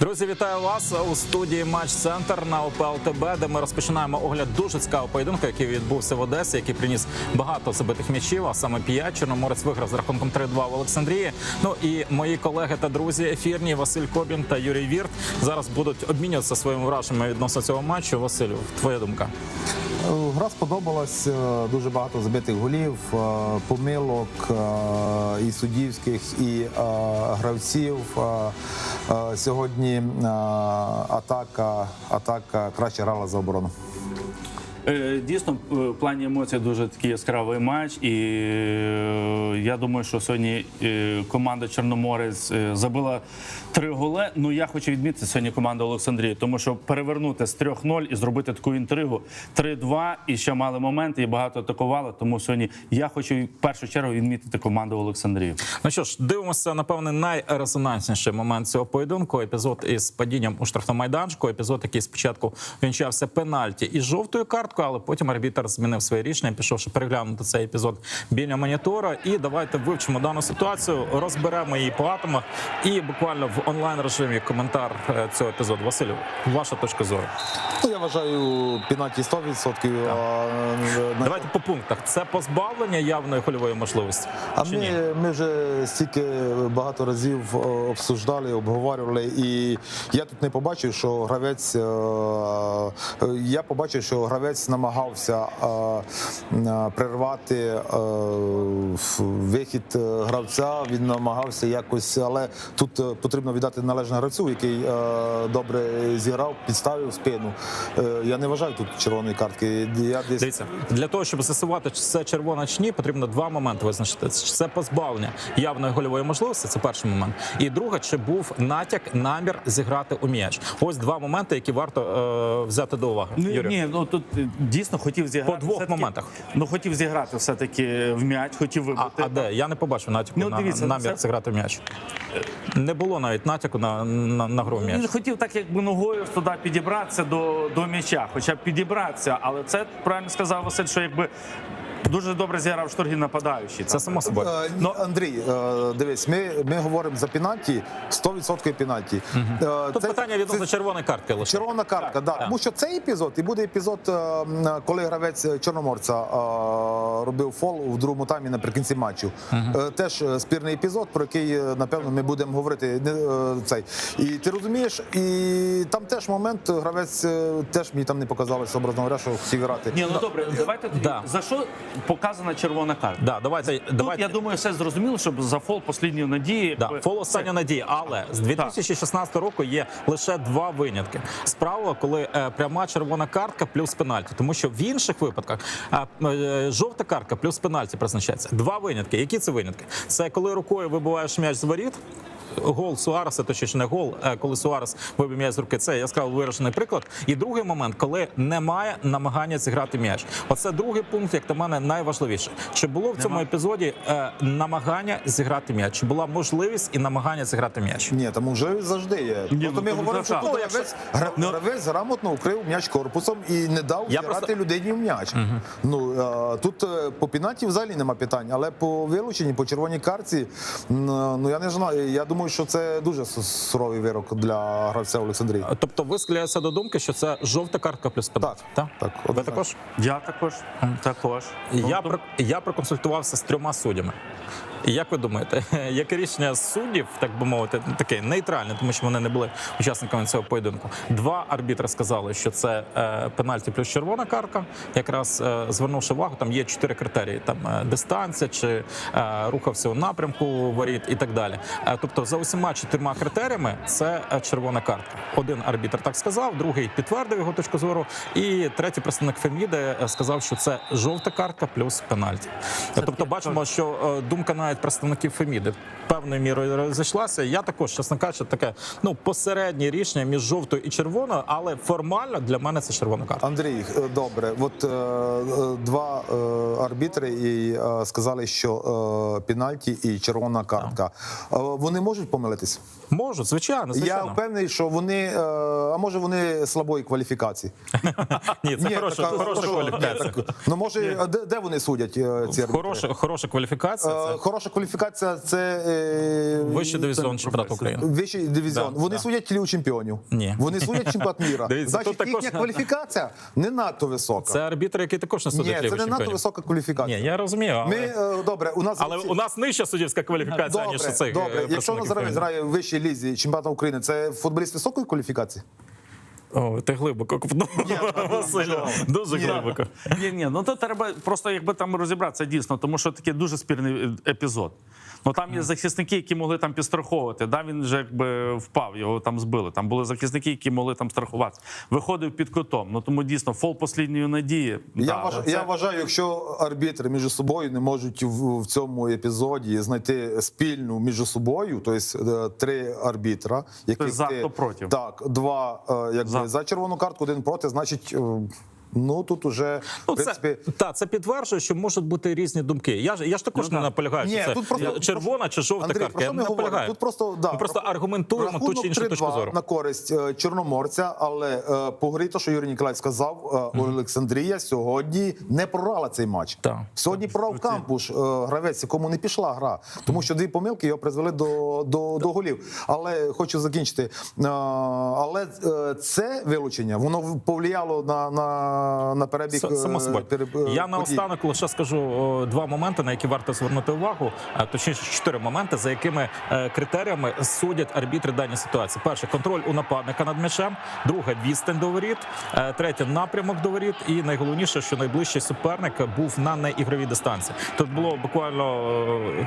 Друзі, вітаю вас у студії Матч Центр на ОПЛ ТБ, де ми розпочинаємо огляд дуже цікавого поєдинку, який відбувся в Одесі, який приніс багато забитих м'ячів, а саме 5. Чорноморець виграв з рахунком 3-2 в Олександрії. Ну і мої колеги та друзі ефірні Василь Кобін та Юрій Вірт зараз будуть обмінюватися своїми враженнями відносно цього матчу. Василю, твоя думка? Е, Гра сподобалась, е, дуже багато забитих голів, е, помилок і суддівських, і гравців. Е, Сьогодні е, атака, атака краще грала за оборону. Е, Дійсно, в плані емоцій дуже такий яскравий матч, і е, я думаю, що сьогодні е, команда Чорноморець е, забила три голи. Ну я хочу відмітити сьогодні команда Олександрії, тому що перевернути з 3-0 і зробити таку інтригу 3-2, і ще мали моменти, і багато атакували. Тому сьогодні я хочу в першу чергу відмітити команду Олександрії. Ну що ж, дивимося, напевне, найрезонансніший момент цього поєдинку. Епізод із падінням у штрафному майданчику. Епізод, який спочатку вінчався пенальті і жовтою карткою, але потім арбітр змінив своє рішення, пішовши переглянути цей епізод біля монітора. І давайте вивчимо дану ситуацію, розберемо її по атомах. І буквально в онлайн режимі коментар е, цього епізоду. Василю, ваша точка зору. Ну, я вважаю, пінаті 100%. А, е, Давайте по пунктах. Це позбавлення явної хольової можливості. А чи ні? ми, ми вже стільки багато разів е, обсуждали, обговорювали, і я тут не побачив, що гравець. Я побачив, що гравець намагався е, прервати е, вихід е, гравця. Він намагався якось, але тут потрібно віддати належне гравцю, який е, добре зіграв, підставив спину. Е, Я не вважаю тут червоної картки. Я десь Дивіться, для того, щоб з'ясувати, чи це червона чи ні, потрібно два моменти визначити. Чи це позбавлення явної гольової можливості, це перший момент. І друге, чи був натяк, намір зіграти у м'яч. Ось два моменти, які варто е, взяти до уваги. Ні, Юрій. ні, ну тут дійсно хотів зіграти По двох моментах. Ну хотів зіграти все таки в м'яч, хотів А, вибити. а де? Я не побачив натяку Ну, на дивіться, намір це- зіграти в м'яч. Не було навіть натяку на, на, на гру в м'яч. Він хотів так, якби ногою туди підібратися до, до м'яча, хоча б підібратися. Але це правильно сказав Василь, що якби дуже добре зіграв штургі нападаючий. Це само собою. Е, Ну, Андрій, е, дивись, ми, ми говоримо за пенальті, 100% пенальті. Е, Тут це- питання відносно червоної картки лише. Червона картка, да. тому що цей епізод і буде епізод, коли гравець Чорноморця робив фол у другому таймі наприкінці матчу. Е, Теж спірний епізод, про який напевно ми будемо говорити. Цей і ти розумієш, і там теж момент гравець теж мені там не показалося образно говоря, що хотів грати. Ні, ну добре, давайте тоді. Да. За що показана червона карта? Да, давайте, Тут, давайте. я думаю, все зрозуміло, щоб за фол послідньої надії. Да, фол остання надія. Але з 2016 року є лише два винятки. Справа, коли е, пряма червона картка плюс пенальті. Тому що в інших випадках е, е, жовта картка плюс пенальті призначається. Два винятки. Які це винятки? Це коли рукою вибиваєш м'яч з воріт. Гол Суареса, точніше не гол, е, коли Суарес вибив м'яч з руки. Це яскраво виражений приклад. І другий момент, коли немає намагання зіграти м'яч. Оце другий пункт, як на мене, найважливіше. Чи було в цьому Нема. епізоді е, намагання зіграти м'яч? Чи була можливість і намагання зіграти м'яч? Ні, там вже завжди є. Ні, Просто ну, ми то говоримо, що так. тут Ну, гравець, гра- Ну- гравець грамотно укрив м'яч корпусом і не дав Я грати просто- людині в м'яч. Ну е, тут е, по пінаті взагалі нема питань, але по вилученні, по червоній карці, м, ну я не знаю. Я думаю, що це дуже суровий вирок для гравця Олександрії. Тобто ви схиляєтеся до думки, що це жовта картка плюс пенальті? Так, так, Ви також? Я також. Також. Я, Ну, про, я проконсультувався з трьома суддями. Як ви думаєте, яке рішення суддів, так би мовити, таке нейтральне, тому що вони не були учасниками цього поєдинку. Два арбітри сказали, що це е, пенальті плюс червона картка. Якраз е, звернувши увагу, там є чотири критерії: там е, дистанція, чи рухався у напрямку воріт і так далі. Тобто, за усіма чотирма критеріями це червона картка. Один арбітр так сказав, другий підтвердив його точку зору, і третій представник Феміди сказав, що це жовта картка плюс пенальті. Тобто, бачимо, що думка навіть представників Феміди певною мірою розійшлася. Я також, чесно кажучи, таке ну посереднє рішення між жовтою і червоною, але формально для мене це червона картка. Андрій, е, добре. От е, е, два е, арбітри і е, сказали, що е, пенальті і червона картка. Е, вони можуть помилитись. Можуть, звичайно, Я впевнений, що вони, е, а може вони слабої кваліфікації. Ні, це Ні, хороша, така- хороша що- кваліфікація. ні, так, Ну може, де, де вони судять е, ці арбітри? Хороша, хороша кваліфікація. хороша кваліфікація це е, Вищий дивізіон чемпіонату. України. Вищий дивізіон. Да, Вони да. судять Лігу чемпіонів. Ні. Вони судять чемпіонат міра. Дивіться, Значить, тут також- їхня кваліфікація не надто висока. Це арбітр, який також не Ні, судить це Лігу не надто чемпіонів. висока кваліфікація. Ні, я розумію, але, Ми е, добре, у нас але у нас нижча суддівська кваліфікація, добре, ніж у цих добре. е, Якщо представників Назаровець України. грає в вищій лізі чемпіонату України, це футболіст високої кваліфікації? О, ти глибоко копнув, Василю. Дуже глибоко. Ні, ні, ну то треба просто якби там розібратися дійсно, тому що такий дуже спірний епізод. Ну там є захисники, які могли там підстраховувати. Да, він вже якби впав, його там збили. Там були захисники, які могли там страхуватися. Виходив під кутом. Ну тому дійсно фол послідньої надії. Я, да, вважаю, це- я вважаю, якщо арбітри між собою не можуть в, в цьому епізоді знайти спільну між собою, тобто е, три арбітра, які Хто за, хто проти. Так, два е, якби, За. за. червону картку, один проти, значить. Ну тут уже Ну, в принципі, це, та, це підтверджує, що можуть бути різні думки. Я ж я ж також Ну, не наполягаю, Ні, що це тут просто- червона чи жовта Андрій, картка. про Я що не ми говоримо? наполягаю. Тут просто да, Ми просто рахунок- аргументуємо ту чи іншу точку 3-2 зору. на користь е, Чорноморця, але е, по грі, то, що Юрій Ніколаєв сказав, е, Олександрія сьогодні не програла цей матч. Так. Сьогодні програв Кампуш, е, гравець, якому не пішла гра, тому що дві помилки його призвели до, до, до голів. Але хочу закінчити. Е, Але е, це вилучення воно повлияло на, на, на перебіг. Само е, собою. переб- е, Я подій. наостанок лише скажу два моменти, на які варто звернути увагу. Точніше, чотири моменти, за якими е, критеріями судять арбітри дані ситуації. Перше контроль у нападника над м'ячем, друге відстань до воріт, третє напрямок до воріт. І найголовніше, що найближчий суперник був на неігровій дистанції. Тут було буквально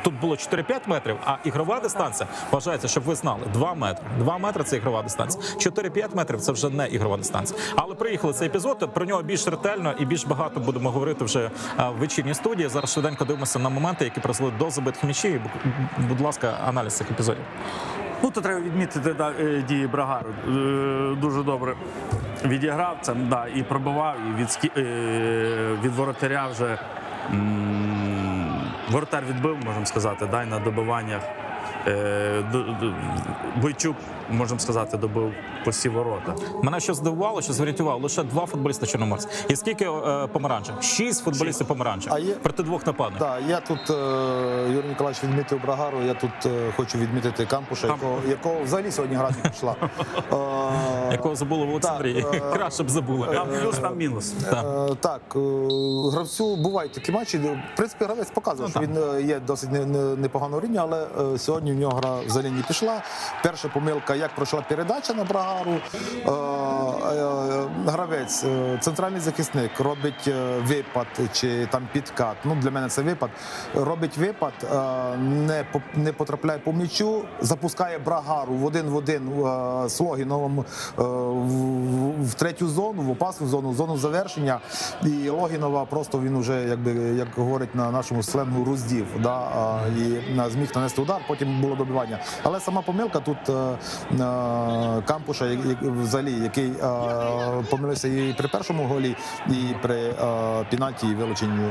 тут було 4-5 метрів, а ігрова дистанція вважається, щоб ви знали, 2 метри. 2 метри це ігрова дистанція. 4-5 метрів це вже не ігрова дистанція. Але приїхали цей епізод. Про нього більш ретельно і більш багато будемо говорити вже в вечірній студії. Зараз швиденько дивимося на моменти, які призвели до забитих м'ячів. Будь ласка, аналіз цих епізодів. Ну, то треба відмітити да, е, дії Брагару. Е, Дуже добре відіграв це, да, і пробивав, і від, скі- е, від воротаря вже воротар відбив, можемо сказати, да, і на добиваннях. Е, Бойчук, можемо сказати, добив посі ворота. Мене що здивувало, що зорієнтував лише два футболіста Чорноморця. І скільки е, помаранчів? Шість футболістів помаранчів А є- проти двох нападників. Так, я тут е, Юрій Ніколаєвич відмітив Брагару. Я тут е, хочу відмітити Кампуша, якого, якого взагалі сьогодні гра не пішла. Е, Якого забули в Олександрії. Так, е, Краще б забули. Там плюс, там мінус. Так, гравцю бувають такі матчі. В принципі, гравець показує, що він є досить не- не- непоганого рівня, але е, сьогодні в нього гра взагалі не пішла. Перша помилка, як пройшла передача на Брагару. Е, е, Гравець, е, центральний захисник, робить випад чи там підкат. Ну, для мене це випад. Робить випад, не, не потрапляє по м'ячу, запускає Брагару в один в один е, в, третю зону, в опасну зону, в зону завершення. І Логінова просто він уже, якби як говорить на нашому сленгу, роздів. Да? І зміг нанести удар, потім було добивання. Але сама помилка тут е, е, Кампуша, взагалі, який е, помилився і при першому голі, і при пінаті і вилученню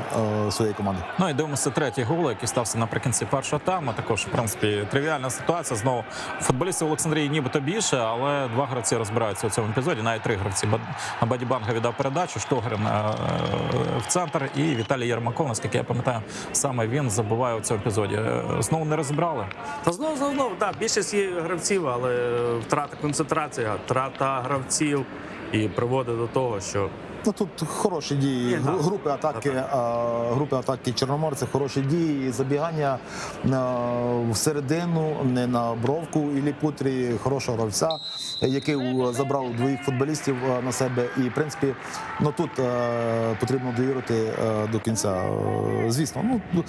своєї команди. Ну і дивимося третій гол, який стався наприкінці першого тайму. Також, в принципі, тривіальна ситуація. Знову футболістів Олександрії нібито більше, але два гравці розбираються у цьому епізоді. Навіть три гравці. Бад- Бадібанга віддав передачу, Штогрин в центр і Віталій Єрмаков, наскільки я пам'ятаю, саме він забуває у цьому епізоді. Знову не розібрали. Та знову знову да, більшість є гравців, але втрата концентрації, втрата гравців і приводить до того, що Ну тут хороші дії групи атаки, групи атаки Чорноморця, хороші дії, забігання а, всередину, не на бровку і Путрі, хорошого гравця, який забрав двоїх футболістів на себе. І в принципі, ну тут потрібно довірити до кінця. Звісно, ну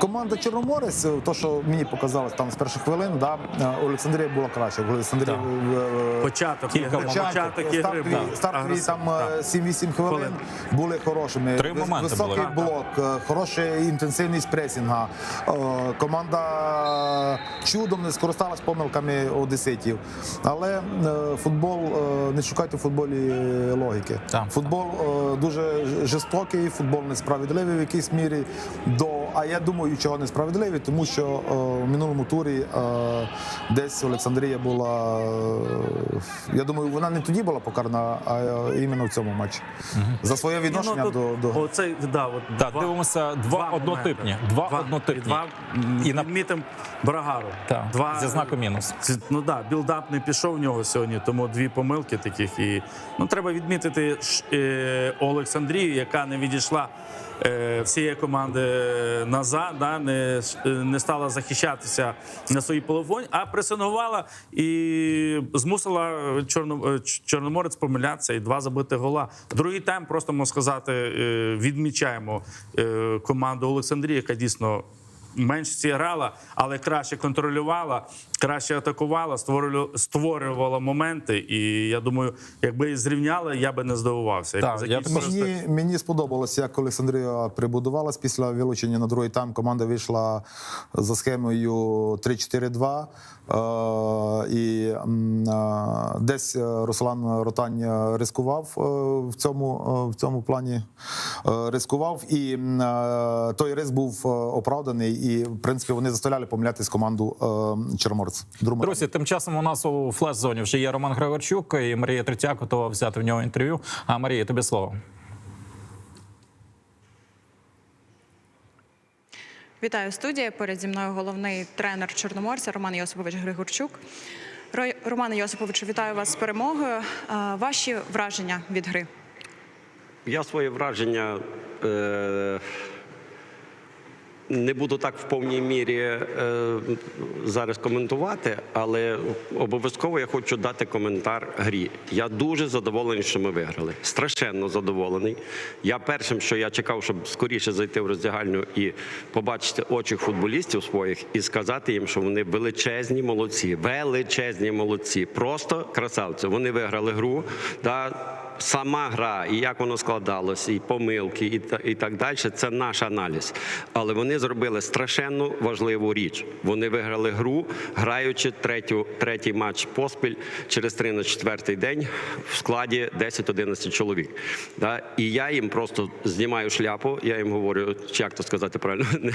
команда Чорноморець, то що мені показалось там з перших хвилин, да, Олександрія була краще. В е, початок, ігри, моментів. початок ігри. стартові, да, стартові агресив, там так. е, 7-8 хвилин були хорошими. Три моменти Високий були. блок, е, хороша інтенсивність пресінга. Е, Команда чудом не скористалась помилками одеситів. Але е, футбол, не шукайте в футболі логіки. Футбол дуже жорстокий, футбол несправедливий в якійсь мірі до а я думаю, чого несправедливі, тому що е, в минулому турі е, десь Олександрія була. е, я думаю, вона не тоді була покарана, а іменно в цьому матчі. За своє відношення Ну, до, тут до Оцей, да, от Так, два- дивимося два, два однотипні. Два, Два- однотипні. І два І на- відмітимо Брагару. Так, зі знаком мінус. Ці- Ну да, білдап не пішов в нього сьогодні, тому дві помилки таких. І ну треба відмітити ш- е, Олександрію, яка не відійшла всієї команди назад, да, не, е, не стала захищатися на своїй половині, а пресингувала і змусила Чорно, е, Чорноморець помилятися і два забити гола. Другий тайм, просто можна сказати, е, відмічаємо е, команду Олександрії, яка дійсно менш зіграла, але краще контролювала, краще атакувала, створювала, створювала моменти. І я думаю, якби зрівняли, я би не здивувався. Так, я так- Мені, мені сподобалося, як Олександрія прибудувалась після вилучення на другий тайм. Команда вийшла за схемою 3-4-2. Е, і е, десь е, Руслан Ротань рискував в цьому, в цьому плані. Рискував, і той риск був оправданий. І в принципі вони заставляли помилятись команду Чорноморець. в Друзі, тим часом у нас у флеш-зоні вже є Роман Григорчук і Марія Третяк готова взяти в нього інтерв'ю. А Марія, тобі слово. Вітаю студія. Поряд зі мною головний тренер Чорноморця Роман Йосипович Григорчук. Романе Йосиповичу, вітаю вас з перемогою. Ваші враження від гри? Я своє враження е, не буду так в повній мірі е, зараз коментувати, але обов'язково я хочу дати коментар грі. Я дуже задоволений, що ми виграли. Страшенно задоволений. Я першим, що я чекав, щоб скоріше зайти в роздягальню і побачити очі футболістів своїх і сказати їм, що вони величезні молодці, величезні молодці, просто красавці. Вони виграли гру. Да, Сама гра, і як воно складалося, і помилки, і, і так далі, це наш аналіз. Але вони зробили страшенно важливу річ. Вони виграли гру, граючи третю, третій матч поспіль через три на четвертий день в складі 10-11 чоловік. Да? І я їм просто знімаю шляпу, я їм говорю, як то сказати правильно.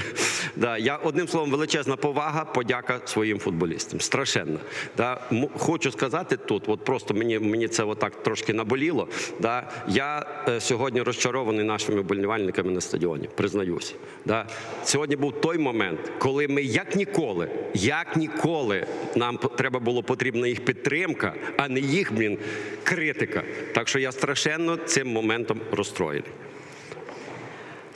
да, я одним словом, величезна повага, подяка своїм футболістам. Страшенна. Да? Хочу сказати тут, от просто мені, мені це отак трошки наболіло. Да? Я е, сьогодні розчарований нашими вболівальниками на стадіоні, признаюся. Да? Сьогодні був той момент, коли ми як ніколи, як ніколи нам треба було потрібна їх підтримка, а не їх блін, критика. Так що я страшенно цим моментом розстроєний.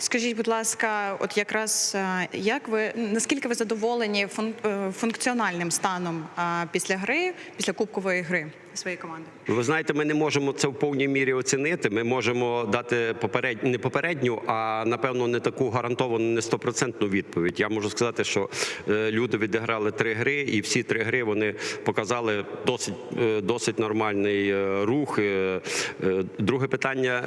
Скажіть, будь ласка, от якраз е, як ви наскільки ви задоволені е, функціональним станом після гри, після кубкової гри своєї команди? Ви знаєте, ми не можемо це в повній мірі оцінити. Ми можемо дати поперед... не попередню, а напевно не таку гарантовану, не стопроцентну відповідь. Я можу сказати, що е, люди відіграли три гри, і всі три гри вони показали досить, е, досить нормальний е, рух. Друге питання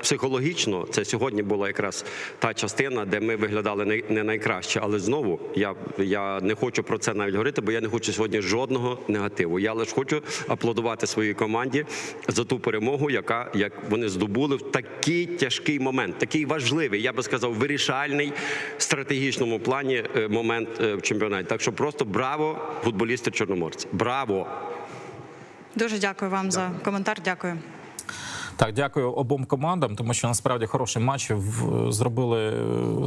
психологічно. Це сьогодні була якраз та частина, де ми виглядали не найкраще. Але знову я, я не хочу про це навіть говорити, бо я не хочу сьогодні жодного негативу. Я лише хочу аплодувати своїй команді за ту перемогу, яка як вони здобули в такий тяжкий момент, такий важливий, я би сказав, вирішальний стратегічному плані е, момент е, в чемпіонаті. Так що просто браво, футболісти чорноморці! Браво! Дуже дякую вам за коментар. Дякую. Так, дякую обом командам, тому що насправді хороший матч зробили е,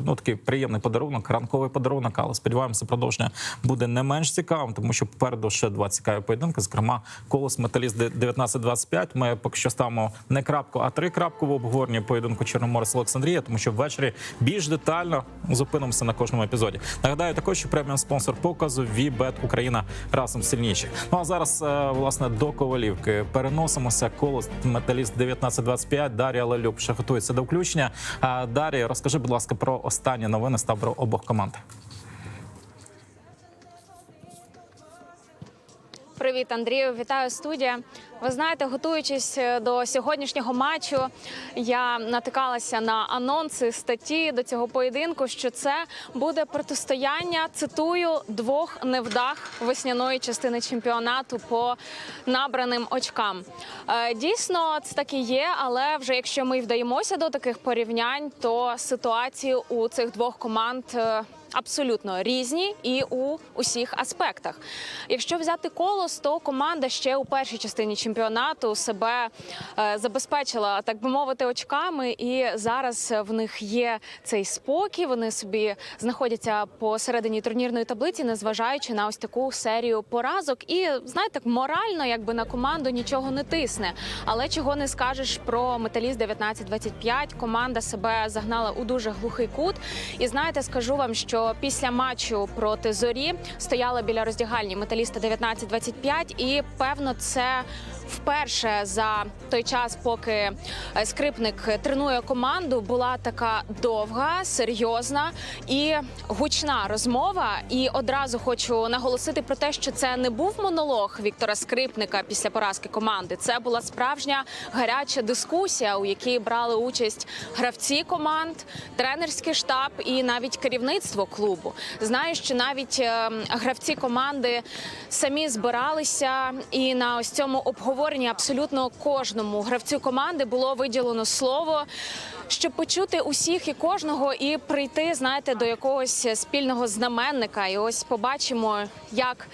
ну такий приємний подарунок, ранковий подарунок. Але сподіваємося, продовження буде не менш цікавим, тому що попереду ще два цікаві поєдинки. Зокрема, колос металіст 19-25. Ми поки що ставимо не крапку, а три крапку в обговоренні поєдинку Чорноморець Олександрія, тому що ввечері більш детально зупинимося на кожному епізоді. Нагадаю, також що преміум спонсор показу Вібет Україна разом сильніші. Ну а зараз е, власне до Ковалівки переносимося. Колос металіст 19-25. Дар'я Лелюк ще готується до включення. Дар'я, розкажи, будь ласка, про останні новини з табору обох команд. Привіт, Андрію. Вітаю студія. Ви знаєте, готуючись е, до сьогоднішнього матчу, я натикалася на анонси статті до цього поєдинку, що це буде протистояння. Цитую двох невдах весняної частини чемпіонату по набраним очкам. Е, Дійсно, це так і є, але вже якщо ми вдаємося до таких порівнянь, то ситуації у цих двох команд. Абсолютно різні і у усіх аспектах. Якщо взяти колос, то команда ще у першій частині чемпіонату себе е, забезпечила, так би мовити, очками. І зараз в них є цей спокій. Вони собі знаходяться посередині турнірної таблиці, незважаючи на ось таку серію поразок. І знаєте, морально, якби на команду нічого не тисне. Але чого не скажеш про металіст 19-25. Команда себе загнала у дуже глухий кут. І знаєте, скажу вам, що після матчу проти зорі стояла біля роздягальні металіста 19-25 і певно це. Вперше за той час, поки е, скрипник тренує команду, була така довга, серйозна і гучна розмова. І одразу хочу наголосити про те, що це не був монолог Віктора Скрипника після поразки команди. Це була справжня гаряча дискусія, у якій брали участь гравці команд, тренерський штаб і навіть керівництво клубу. Знаю, що навіть е, гравці команди самі збиралися, і на ось цьому обговоренні абсолютно кожному гравцю команди було виділено слово. Щоб почути усіх і кожного і прийти, знаєте, до якогось спільного знаменника, і ось побачимо, як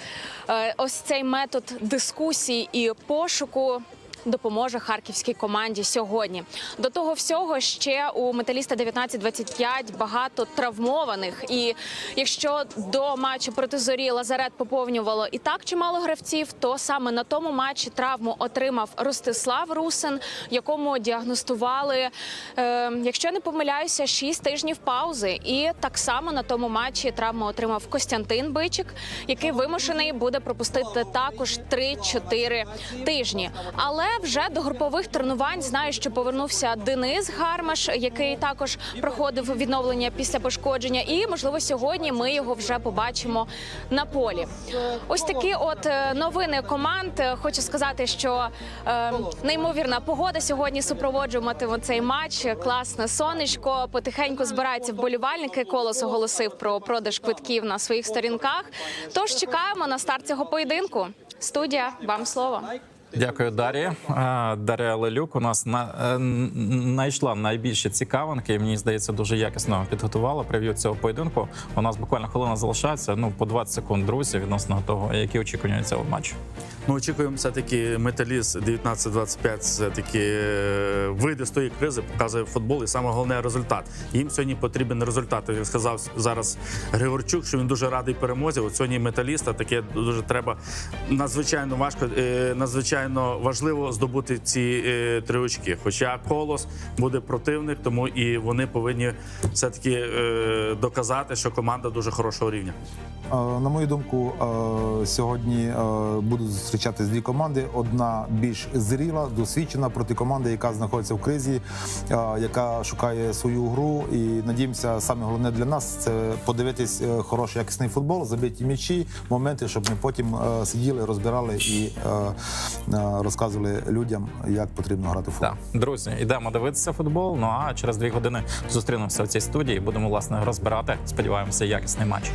е, ось цей метод дискусії і пошуку допоможе харківській команді сьогодні. До того всього ще у металіста 19-25 багато травмованих. І якщо до матчу проти зорі Лазарет поповнювало і так чимало гравців, то саме на тому матчі травму отримав Ростислав Русин, якому діагностували, е, якщо не помиляюся, 6 тижнів паузи. І так само на тому матчі травму отримав Костянтин Бичик, який вимушений буде пропустити також 3-4 тижні. Але вже до групових тренувань знаю, що повернувся Денис Гармаш, який також проходив відновлення після пошкодження. І можливо сьогодні ми його вже побачимо на полі. Ось такі от е, новини команд. Хочу сказати, що е, неймовірна погода сьогодні супроводжуватиме цей матч. Класне сонечко. Потихеньку збираються вболівальники. Колос оголосив про продаж квитків на своїх сторінках. Тож чекаємо на старт цього поєдинку. Студія, вам слово. Дякую, Дар'я. Дарія Дар'я Лелюк у нас на, е, знайшла найбільші цікавинки. і, Мені здається, дуже якісно підготувала прев'ю цього поєдинку. У нас буквально хвилина залишається. Ну по 20 секунд, друзі, відносно того, які очікування цього матчу. Ну, очікуємо все-таки металіст 19-25 все-таки е, вийде з тої кризи, показує футбол, і саме головне результат. Їм сьогодні потрібен результат. Як сказав зараз Григорчук, що він дуже радий перемозі. От сьогодні металіста таке дуже треба надзвичайно важко, е, надзвичайно важливо здобути ці е, три очки. Хоча колос буде противник, тому і вони повинні все-таки е, доказати, що команда дуже хорошого рівня. На мою думку, сьогодні будуть зустрічатись дві команди. Одна більш зріла, досвідчена проти команди, яка знаходиться в кризі, е, яка шукає свою гру. І надіємося, саме головне для нас це подивитись е, хороший якісний футбол, забиті м'ячі, моменти, щоб ми потім е, сиділи, розбирали і розказували людям, як потрібно грати в футбол. Так, друзі, йдемо дивитися футбол. Ну а через дві години зустрінемося в цій студії. Будемо власне розбирати. Сподіваємося, якісний матч.